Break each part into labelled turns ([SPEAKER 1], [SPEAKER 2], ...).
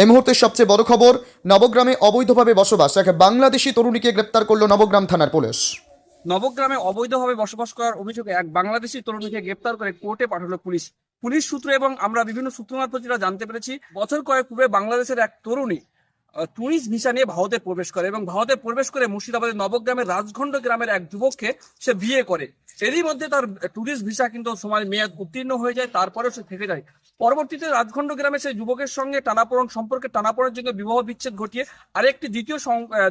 [SPEAKER 1] এই মুহূর্তের সবচেয়ে বড় খবর, নবগ্রামে অবৈধভাবে বসবাস এক বাংলাদেশি তরুণীকে গ্রেপ্তার করল নবগ্রাম থানার পুলিশ।
[SPEAKER 2] নবগ্রামে অবৈধভাবে বসবাস করার অভিযোগে এক বাংলাদেশি তরুণীকে গ্রেপ্তার করে কোর্টে পাঠালো পুলিশ। পুলিশ সূত্র এবং আমরা বিভিন্ন সূত্র মারফত যেটা জানতে পেরেছি, বছর কয়েক পূর্বে বাংলাদেশের এক তরুণী টুরিস্ট ভিসা নিয়ে ভারতে প্রবেশ করে এবং ভারতে প্রবেশ করে মুর্শিদাবাদের নবগ্রামের রাজখণ্ড গ্রামের এক যুবককে সে বিয়ে করে। এরই মধ্যে তার টুরিস্ট ভিসা কিন্তু সময় মেয়াদ উত্তীর্ণ হয়ে যায়, তারপরেও সে থেকে যায়। পরবর্তীতে রাজখণ্ড গ্রামে সেই যুবকের সঙ্গে টানাপোড়ন, সম্পর্কে টানাপোড়ের জন্য বিবাহ বিচ্ছেদ ঘটিয়ে আরেকটি দ্বিতীয়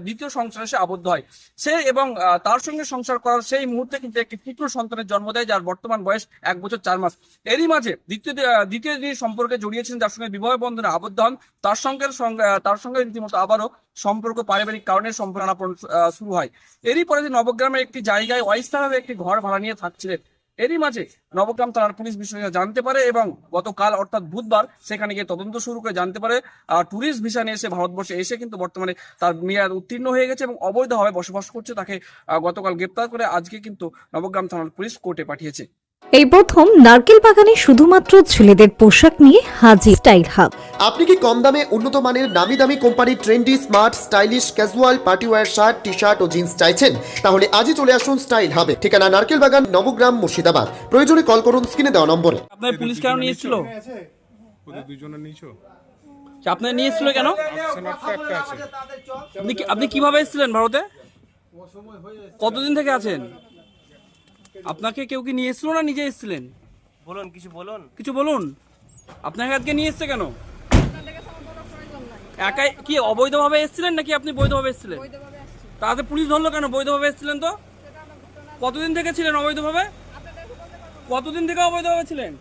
[SPEAKER 2] দ্বিতীয় সংসারে সে আবদ্ধ হয়। সে এবং তার সঙ্গে সংসার করার সেই মুহূর্তে কিন্তু একটি পুত্র সন্তানের জন্ম দেয়, যার বর্তমান বয়স এক বছর চার মাস। এরই মাঝে দ্বিতীয় দ্বিতীয় যিনি সম্পর্কে জড়িয়েছেন, যার সঙ্গে বিবাহ বন্ধনে আবদ্ধ হন, তার সঙ্গে তার সঙ্গে রীতিমতো আবারও সম্পর্ক পারিবারিক কারণে সম্পর্ক শুরু হয়। এরই পরে নবগ্রামের একটি জায়গায় অস্থায়ীভাবে একটি ঘর ভাড়া নিয়ে থাকছিলেন। এরই মাঝে নবগ্রাম থানার পুলিশ বিষয়ে জানতে পারে এবং গতকাল অর্থাৎ বুধবার সেখানে গিয়ে তদন্ত শুরু করে জানতে পারে ট্যুরিস্ট ভিসা নিয়ে এসে ভারতবর্ষে এসে কিন্তু বর্তমানে তার মেয়াদ উত্তীর্ণ হয়ে গেছে এবং অবৈধভাবে বসবাস করছে, তাকে গতকাল গ্রেপ্তার করে আজকে কিন্তু নবগ্রাম থানার পুলিশ কোর্টে পাঠিয়েছে।
[SPEAKER 3] এই প্রথম নারকেল বাগানে শুধুমাত্র ছেলেদের পোশাক নিয়ে হাজির স্টাইল হাব।
[SPEAKER 1] আপনি কি কম দামে উন্নত মানের নামি দামি কোম্পানির trendy smart stylish casual partywear shirt T shirt ও জিন্স চাইছেন? তাহলে আজই চলে আসুন স্টাইল হাবে। ঠিকানা নারকেল বাগান নবগ্রাম মুর্শিদাবাদ। প্রয়োজনে কল করুন স্ক্রিনে দেওয়া নম্বরে।
[SPEAKER 2] আপনার পুলিশ কেন নিয়ে এসেছিল
[SPEAKER 4] ওদের দুজনে নিয়েছো
[SPEAKER 2] আপনার নিয়ে এসেছিল কেন
[SPEAKER 4] সেনারটা একটা আছে।
[SPEAKER 2] আপনি কি- আপনি কীভাবে এসেছিলেন ভারতে? কতদিন থেকে আছেন? আপনাকে কেউ কি নিয়ে এসেছিল না নিজে এসেছিলেন?
[SPEAKER 5] বলুন কিছু বলুন।
[SPEAKER 2] কিছু বলুন। আপনাকে আজকে নিয়ে এসছে কেন? একাই কি অবৈধভাবে এসেছিলেন নাকি আপনি বৈধভাবে এসেছিলেন? তাতে পুলিশ ধরলো কেন? বৈধভাবে এসেছিলেন তো? কতদিন থেকে ছিলেন অবৈধভাবে? কতদিন থেকে অবৈধভাবে ছিলেন?